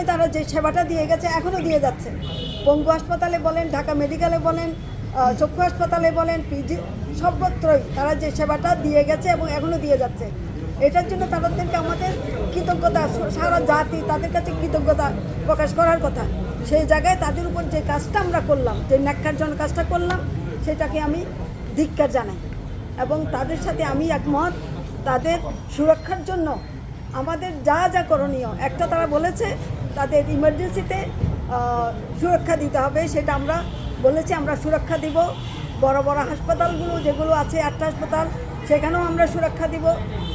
সময় তারা যে সেবাটা দিয়ে গেছে এখনও দিয়ে যাচ্ছে। পঙ্গু হাসপাতালে বলেন, ঢাকা মেডিকেলে বলেন চক্ষু হাসপাতালে বলেন, পিজি সর্বত্রই তারা যে সেবাটা দিয়ে গেছে এবং এখনও দিয়ে যাচ্ছে। এটার জন্য তাদেরকে আমাদের কৃতজ্ঞতা, সারা জাতি তাদের কাছে কৃতজ্ঞতা প্রকাশ করার কথা। সেই জায়গায় তাদের উপর যে কাজটা আমরা করলাম, যে ন্যাক্কারজনক কাজটা করলাম, সেটাকে আমি ধিক্কার জানাই। এবং তাদের সাথে আমি একমত, তাদের সুরক্ষার জন্য আমাদের যা যা করণীয়, একটা তারা বলেছে তাদের ইমার্জেন্সিতে সুরক্ষা দিতে হবে, সেটা আমরা বলেছি, আমরা সুরক্ষা দিব। বড় বড় হাসপাতালগুলো যেগুলো আছে আটটা হাসপাতাল, সেখানেও আমরা সুরক্ষা দিব।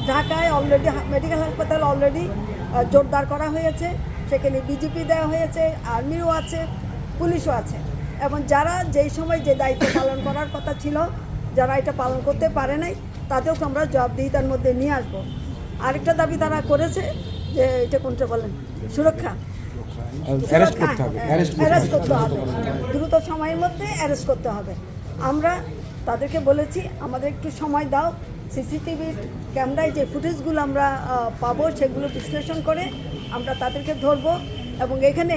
ঢাকায় অলরেডি মেডিকেল হাসপাতাল অলরেডি জোরদার করা হয়েছে। সেখানে বিজেপি দেওয়া হয়েছে, আর্মিও আছে, পুলিশও আছে। এবং যারা যেই সময় যে দায়িত্ব পালন করার কথা ছিল, যারা এটা পালন করতে পারে নাই তাদেরকে আমরা জবাবদিহিতার মধ্যে নিয়ে আসব। আরেকটা দাবি তারা করেছে যে এটা কোনটা বলেন? সুরক্ষা? অ্যারেস্ট করতে হবে অ্যারেস্ট করতে হবে। দ্রুত সময়ের মধ্যে অ্যারেস্ট করতে হবে। আমরা তাদেরকে বলেছি আমাদের একটু সময় দাও। সিসিটিভির ক্যামেরায় যে ফুটেজগুলো আমরা পাবো সেগুলো বিশ্লেষণ করে আমরা তাদেরকে ধরবো এবং এখানে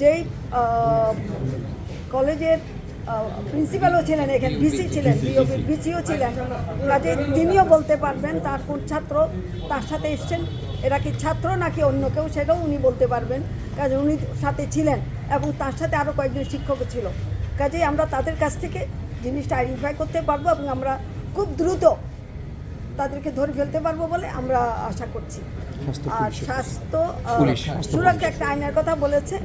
যেই কলেজের প্রিন্সিপালও ছিলেন এখানে ভিসি ছিলেন ভিসিও ছিলেন। কাজে তিনিও বলতে পারবেন তার কোন ছাত্র তার সাথে এসছেন। এরা কি ছাত্র নাকি অন্য কেউ সেটাও উনি বলতে পারবেন। কাজে উনি সাথে ছিলেন এবং তার সাথে আরও কয়েকজন শিক্ষকও ছিল। কাজেই আমরা তাদের কাছ থেকে জিনিসটা আইডেন্টিফাই করতে পারব এবং আমরা খুব দ্রুত তাদেরকে ধরে ফেলতে পারব বলে আমরা আশা করছি। আর স্বাস্থ্য সুরক্ষা একটা আইনের কথা বলেছে।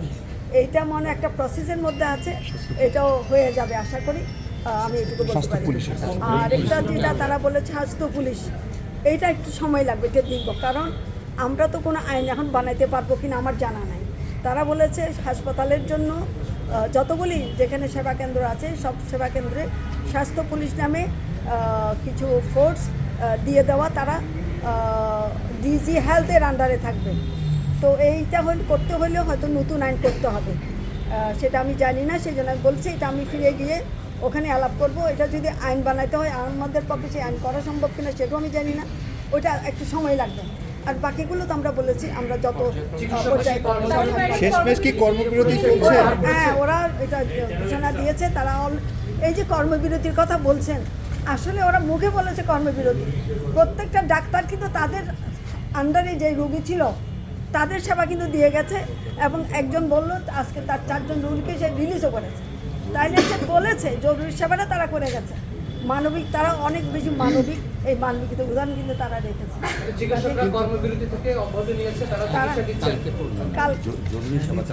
এইটা মনে একটা প্রসেসের মধ্যে আছে। এটাও হয়ে যাবে আশা করি। আমি এটুকু বলতে পারি। আর একটা যেটা তারা বলেছে স্বাস্থ্য পুলিশ। এইটা একটু সময় লাগবে এটা দেখব কারণ আমরা তো কোনো আইন এখন বানাইতে পারব কিনা আমার জানা নাই। তারা বলেছে হাসপাতালের জন্য যতগুলি যেখানে সেবা কেন্দ্র আছে, সব সেবা কেন্দ্রে স্বাস্থ্য পুলিশ নামে কিছু ফোর্স দিয়ে দেওয়া তারা ডিজি হেলথের আন্ডারে থাকবে। তো এইটা হল, করতে হলেও হয়তো নতুন আইন করতে হবে। সেটা আমি জানি না সেই জন্য বলছি এটা আমি ফিরে গিয়ে ওখানে আলাপ করব। এটা যদি আইন বানাইতে হয়, আমাদের পক্ষে সেই আইন করা সম্ভব কিনা সেটাও আমি জানি না। ওইটা একটু সময় লাগবে। আর বাকিগুলো তো আমরা বলেছি আমরা যত করব, শেষমেশ কি কর্মবিরতি চলছে? হ্যাঁ ওরা এটা ঘোষণা দিয়েছে তারা অল এই যে কর্মবিরতির কথা বলছেন আসলে ওরা মুখে বলেছে কর্মবিরতি। প্রত্যেকটা ডাক্তার কিন্তু তাদের আন্ডারে যে রোগী ছিল তাদের সেবা কিন্তু দিয়ে গেছে এবং একজন বলল আজকে তার চারজন রোগীকে সে রিলিজও করেছে। তাইলে সে বলেছে জরুরি সেবাটা তারা করে গেছে। মানবিক তারা অনেক বেশি মানবিক। এই মানবিক উদাহরণ কিন্তু তারা রেখেছে।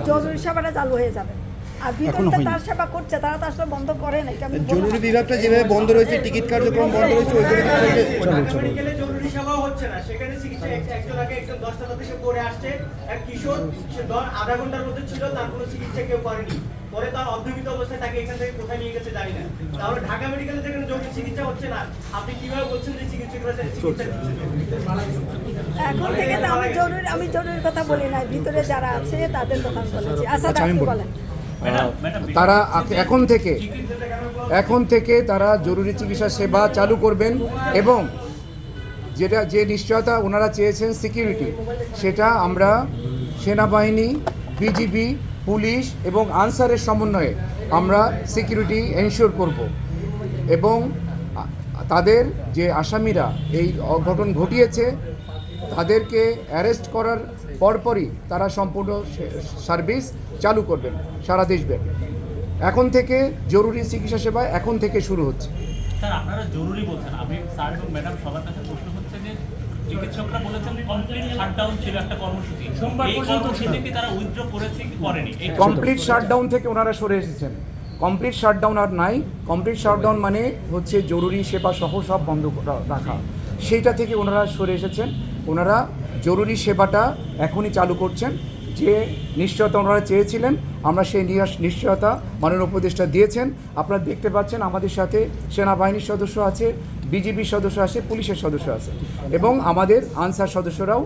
জরুরি সেবাটা চালু হয়ে যাবে। আর তার সেবা করছে তারা তো আসলে বন্ধ করে না এটা জরুরি বিভাগটা যেভাবে বন্ধ রয়েছে টিকিট কার্যক্রম বন্ধ রয়েছে ওইগুলো জরুরি সেবাও হচ্ছে না সেখানে চিকিৎসা এক- একজন আগে একজন দশটা থেকে পড়ে আসছে। এক কিশোর সে আধা ঘণ্টার মধ্যে ছিল তার কোনো চিকিৎসা কেউ করেনি। পরে তার অর্ধবিত অবস্থায় তাকে এখান থেকে কোথায় নিয়ে গেছে জানি না। তাহলে ঢাকা মেডিকেলে যেখানে জরুরি চিকিৎসা হচ্ছে না আপনি কীভাবে বলছেন যে চিকিৎসকরা চিকিৎসা এখন থেকে তো আমি জরুরি আমি জরুরি কথা বলি না ভিতরে যারা আছে তাদের কথা বলেছি। আচ্ছা আচ্ছা, আমি বলেন। তারা এখন থেকে এখন থেকে তারা জরুরি চিকিৎসা সেবা চালু করবেন এবং যেটা যে নিশ্চয়তা ওনারা চেয়েছেন সিকিউরিটি সেটা আমরা সেনাবাহিনী বিজিবি পুলিশ এবং আনসারের সমন্বয়ে আমরা সিকিউরিটি এনশিওর করব। এবং তাদের যে আসামিরা এই অঘটন ঘটিয়েছে, তাদেরকে অ্যারেস্ট করার পরপরই তারা সম্পূর্ণ সার্ভিস চালু করবেন সারা দেশব্যাপী। এখন থেকে জরুরি চিকিৎসা সেবা এখন থেকে শুরু হচ্ছে। স্যার, আপনারা জরুরি বলছেন। আমি স্যার এবং ম্যাডাম সবার কাছে প্রশ্ন চিকিৎসকরা বলেছেন কমপ্লিট শাটডাউন ছিল একটা কর্মসূচি। সোমবার কর্মসূচি কি তারা উইথড্র করেছে কি করেনি? এই কমপ্লিট শাটডাউন থেকে ওনারা সরে এসেছেন। কমপ্লিট শাটডাউন আর নাই। কমপ্লিট শাটডাউন মানে হচ্ছে জরুরি সেবা সহ সব বন্ধ করা- রাখা। সেইটা থেকে ওনারা সরে এসেছেন। ওনারা জরুরি সেবাটা এখনই চালু করছেন। যে নিশ্চয়তা ওনারা চেয়েছিলেন আমরা সেই নিয়াস- নিশ্চয়তা মাননীয় উপদেষ্টা দিয়েছেন। আপনারা দেখতে পাচ্ছেন আমাদের সাথে সেনাবাহিনীর সদস্য আছে বিজিবির সদস্য আছে পুলিশের সদস্য আছে এবং আমাদের আনসার সদস্যরাও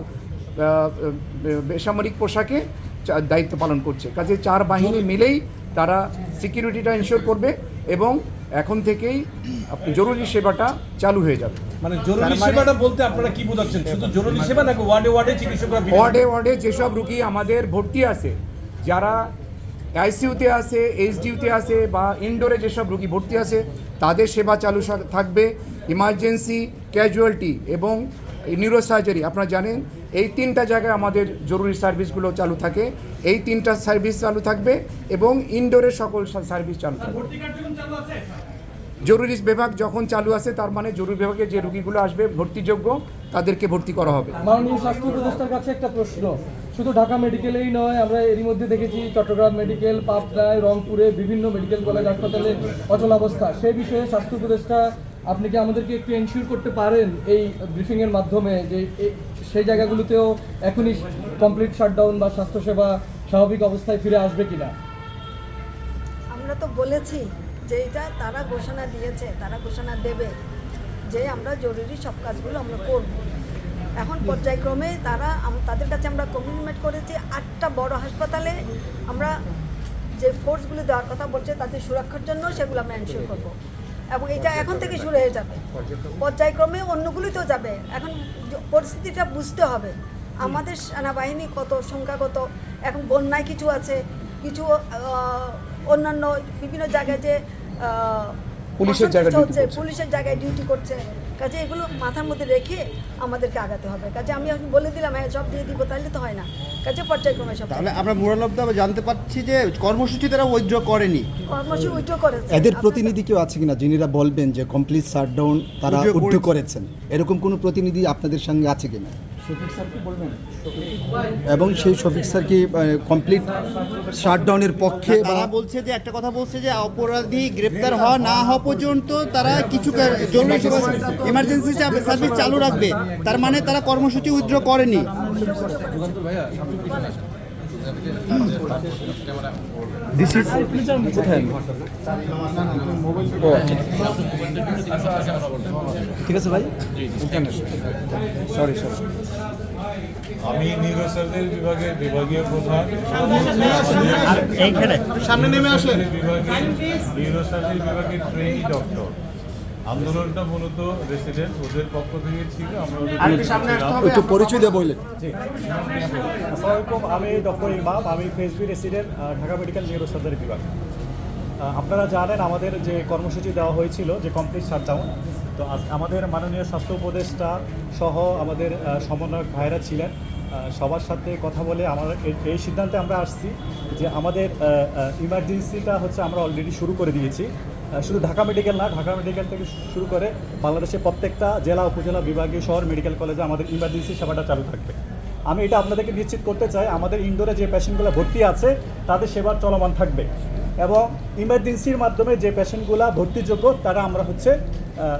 বেসামরিক পোশাকে দায়িত্ব পালন করছে। কাজে চার বাহিনী মিলেই তারা সিকিউরিটিটা ইনশিওর করবে এবং এখন থেকেই জরুরি সেবাটা চালু হয়ে যাবে। মানে জরুরি মানে- সেবাটা বলতে আপনারা কি বোঝাচ্ছেন? শুধু জরুরি সেবা নাকি ওয়ার্ডে ওয়ার্ডে চিকিৎসকরা ওয়ার্ডে ওয়ার্ডে যেসব রুগী আমাদের ভর্তি আছে যারা আইসিইউতে আছে, এইচডিউতে আছে বা ইনডোরে যেসব রুগী ভর্তি আছে, তাদের সেবা চালু থাকবে। ইমার্জেন্সি ক্যাজুয়ালিটি এবং নিউরো সার্জারি আপনারা জানেন, এই তিনটা জায়গায় আমাদের জরুরি সার্ভিসগুলো চালু থাকে। এই তিনটা সার্ভিস চালু থাকবে এবং ইনডোরের সকল সার্ভিস চালু থাকবে। জরুরি বিভাগ যখন চালু আছে, তার মানে জরুরি বিভাগে যে রুগীগুলো আসবে, ভর্তিযোগ্য তাদেরকে ভর্তি করা হবে। মাননীয় স্বাস্থ্য উপদেষ্টার কাছে একটা প্রশ্ন। শুধু ঢাকা মেডিকেলেই নয় আমরা এরই মধ্যে দেখেছি চট্টগ্রাম মেডিকেল পাবনায় রংপুরে বিভিন্ন মেডিকেল কলেজ হাসপাতালে অচল অবস্থা। সেই বিষয়ে স্বাস্থ্য উপদেষ্টা আপনি কি আমাদেরকে একটু এনশিওর করতে পারেন এই ব্রিফিংয়ের মাধ্যমে যে সেই জায়গাগুলোতেও এখনই কমপ্লিট শাটডাউন বা স্বাস্থ্যসেবা স্বাভাবিক অবস্থায় ফিরে আসবে কিনা? আমরা তো বলেছি যে এটা তারা ঘোষণা দিয়েছে তারা ঘোষণা দেবে। যে আমরা জরুরি সব কাজগুলো আমরা করব। এখন পর্যায়ক্রমে তারা তাদের কাছে আমরা কমিটমেন্ট করেছি আটটা বড় হাসপাতালে আমরা যে ফোর্সগুলো দেওয়ার কথা বলছে তাদের সুরক্ষার জন্য সেগুলো আমরা এনশিওর করব। এবং এটা এখন থেকে শুরু হয়ে যাবে। পর্যায়ক্রমে? অন্যগুলিতেও যাবে। এখন পরিস্থিতিটা বুঝতে হবে। আমাদের সেনাবাহিনী কত সংখ্যা কত এখন বন্যায় কিছু আছে কিছু অন্যান্য বিভিন্ন জায়গায় যে পুলিশের জায়গায় duty হচ্ছে, করছে। পুলিশের জায়গায় ডিউটি করছে। কাজে এগুলো মাথার মধ্যে রেখে আমাদেরকে আগাতে হবে। কাজে আমি বলে দিলাম হ্যাঁ সব দিয়ে দিব তাহলে তো হয় না। কাজে পর্যায়ক্রমে সব তাহলে আমরা মোরালব্দা জানতে পারছি যে কর্মসূচি তারা উইথড্র করেনি। কর্মসূচি উইথড্র করেছে। এদের প্রতিনিধি কেউ আছে কিনা? যিনিরা বলবেন যে কমপ্লিট শাটডাউন তারা উদ্যোগ করেছেন। এরকম কোনো প্রতিনিধি আপনাদের সঙ্গে আছে কিনা? এবং সেই শফিক স্যার কি কমপ্লিট শাটডাউনের পক্ষে তারা বলছে যে একটা কথা বলছে যে অপরাধী গ্রেপ্তার হওয়া না হওয়া পর্যন্ত তারা কিছু জরুরি ইমার্জেন্সি সার্ভিস চালু রাখবে। তার মানে তারা কর্মসূচি উইথড্র করেনি। ঠিক আছে ভাই? সরি সরি আমি নিউরোসার্জারি বিভাগের বিভাগীয় প্রধান সামনে নেমে আসেন বিভাগের নিউরোসার্জারি বিভাগের ট্রেনি ডক্টর আন্দোলনটা মূলত রেসিডেন্ট ওদের পক্ষ থেকে ছিল আমরা একটু পরিচয় দিয়ে বললেন। আসসালামাইকুম আমি ডক্টর ইমাম আমি ফেসবি resident Dhaka medical neuro surgery বিভাগ। আপনারা জানেন আমাদের যে কর্মসূচি দেওয়া হয়েছিল যে কমপ্লিট শাটডাউন তো আমাদের মাননীয় স্বাস্থ্য উপদেষ্টা সহ আমাদের সমন্বয়ক ভাইরা ছিলেন। সবার সাথে কথা বলে আমরা এই- এই সিদ্ধান্তে আমরা আসছি যে আমাদের ইমার্জেন্সিটা হচ্ছে আমরা অলরেডি শুরু করে দিয়েছি। শুধু ঢাকা মেডিকেল না, ঢাকা মেডিকেল থেকে শুরু করে বাংলাদেশের প্রত্যেকটা জেলা, উপজেলা, বিভাগীয় শহর মেডিকেল কলেজে আমাদের ইমার্জেন্সি সেবাটা চালু থাকবে। আমি এটা আপনাদেরকে নিশ্চিত করতে চাই, আমাদের ইনডোরে যে পেশেন্টগুলো ভর্তি আছে, তাদের সেবা চলমান থাকবে। এবং ইমার্জেন্সির মাধ্যমে যে পেশেন্টগুলো ভর্তিযোগ্য, তারা আমরা হচ্ছে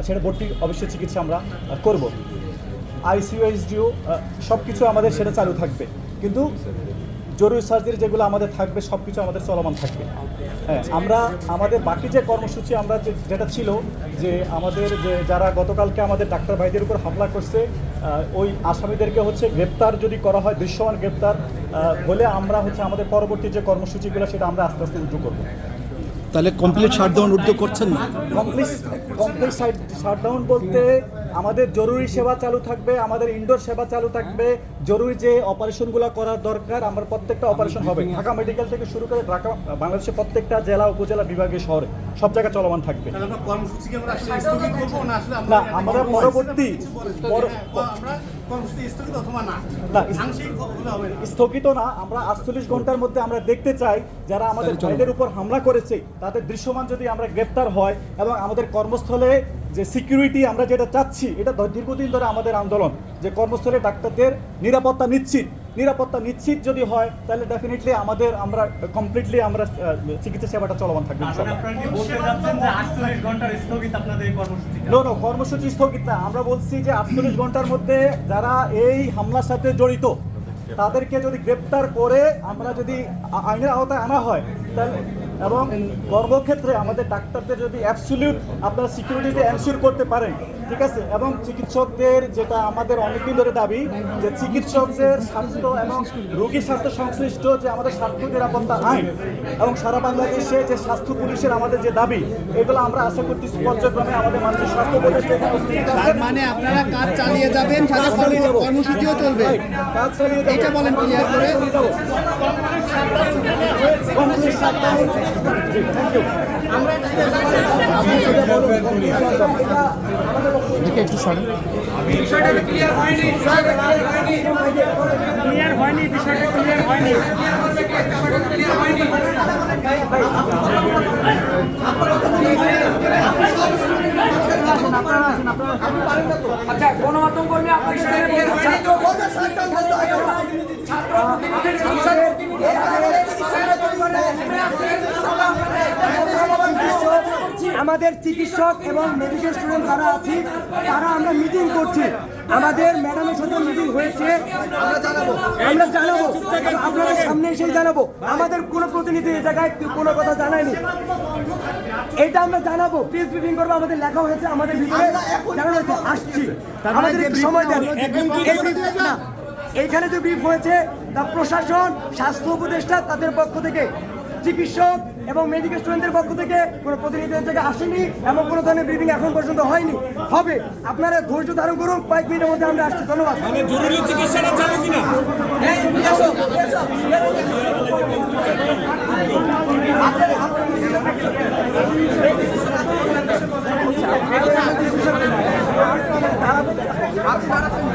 সেটা ভর্তি অবশ্যই চিকিৎসা আমরা করব। আইসিইউ এইচডিও সব কিছু আমাদের সেটা চালু থাকবে। কিন্তু জরুরি সার্জারি যেগুলো আমাদের থাকবে সব কিছু আমাদের চলমান থাকবে। হ্যাঁ আমরা আমাদের বাকি যে কর্মসূচি আমরা যেটা ছিল যে আমাদের যে যারা গতকালকে আমাদের ডাক্তার ভাইদের উপর হামলা করছে ওই আসামিদেরকে হচ্ছে গ্রেপ্তার যদি করা হয় দৃশ্যমান গ্রেপ্তার হলে আমরা হচ্ছে আমাদের পরবর্তী যে কর্মসূচিগুলো সেটা আমরা আস্তে আস্তে উদ্যোগ করব। তাহলে কমপ্লিট শাটডাউন উদ্যোগ করছেন না? কমপ্লিট কমপ্লিট শাটডাউন বলতে আমাদের জরুরি সেবা চালু থাকবে আমাদের ইনডোর সেবা চালু থাকবে। জরুরি যে অপারেশনগুলো করার দরকার আমরা প্রত্যেকটা অপারেশন হবে। ঢাকা মেডিকেল থেকে শুরু করে ঢাকা বাংলাদেশের প্রত্যেকটা জেলা উপজেলা বিভাগীয় শহরে সব জায়গায় চলমান থাকবে। না আমরা পরবর্তী স্থগিত না। আমরা আটচল্লিশ ঘণ্টার মধ্যে আমরা দেখতে চাই যারা আমাদের ভাইদের উপর হামলা করেছে তাদের দৃশ্যমান যদি আমরা গ্রেপ্তার হয় এবং আমাদের কর্মস্থলে যে সিকিউরিটি আমরা যেটা চাচ্ছি এটা দীর্ঘদিন ধরে আমাদের আন্দোলন যে কর্মস্থলে ডাক্তারদের নিরাপত্তা নিশ্চিত নিরাপত্তা নিশ্চিত যদি হয় তাহলে ডেফিনেটলি আমাদের আমরা কমপ্লিটলি আমরা চিকিৎসা সেবাটা চলমান থাকবে ইনশাআল্লাহ। আপনারা কি বলতে যাচ্ছেন যে 48 ঘণ্টার স্থগিত কর্মসূচি নো নো কর্মসূচি স্থগিত না আমরা বলছি যে আটচল্লিশ ঘণ্টার মধ্যে যারা এই হামলার সাথে জড়িত তাদেরকে যদি গ্রেপ্তার করে আমরা যদি আইনের আওতায় আনা হয় তাহলে এবং কর্মক্ষেত্রে আমাদের ডাক্তারদের যদি অ্যাবসলিউট আপনারা সিকিউরিটিতে এনশিওর করতে পারেন ঠিক আছে? এবং চিকিৎসকদের যেটা আমাদের অনেকদিন ধরে দাবি যে চিকিৎসকদের স্বাস্থ্য এবং রোগীর স্বাস্থ্য সংশ্লিষ্ট যে আমাদের স্বাস্থ্য নিরাপত্তা আইন এবং সারা বাংলাদেশে যে স্বাস্থ্য পুলিশের আমাদের যে দাবি এগুলো আমরা আশা করতেছি পর্যায়ক্রমে আমাদের মানুষের স্বাস্থ্য আছেন। মানে আপনারা কাজ চালিয়ে যাবেন সাথে কর্ম- কর্মসূচিও চলবে। কাজ চালিয়ে। এটা বলেন ক্লিয়ার করে। Complete shutdown। G, thank you। দেখে একটু সরেন আচ্ছা গণমাধ্যম কর্মী আপনার আমাদের চিকিৎসক এবং মেডিকেল স্টুডেন্ট যারা আছি তারা আমরা মিটিং করছি। আমাদের ম্যাডামের সাথে মিটিং হয়েছে। আমরা জানাব। আমরা জানাব। আপনাদের সামনে এসে জানাব। আমাদের কোনো প্রতিনিধি এই জায়গায় কোনো কথা জানায়নি। এটা আমরা জানাব। প্রেস ব্রিফিং করব। আমাদের লেখা হয়েছে আমাদের ভিতরে জানানো হয়েছে। আসছি। আমাদের সময় দেন। এইখানে যে ব্রিফ হয়েছে তা প্রশাসন স্বাস্থ্য উপদেষ্টা তাদের পক্ষ থেকে চিকিৎসক এবং মেডিকেল স্টুডেন্টদের পক্ষ থেকে কোনো প্রতিনিধিদের থেকে আসেনি এবং কোনো ধরনের ব্রিফিং এখন পর্যন্ত হয়নি। হবে আপনারা ধৈর্য ধারণ করুন কয়েক মিনিটের মধ্যে আমরা আসছি। ধন্যবাদ। জরুরি চিকিৎসাটা চালু কিনা?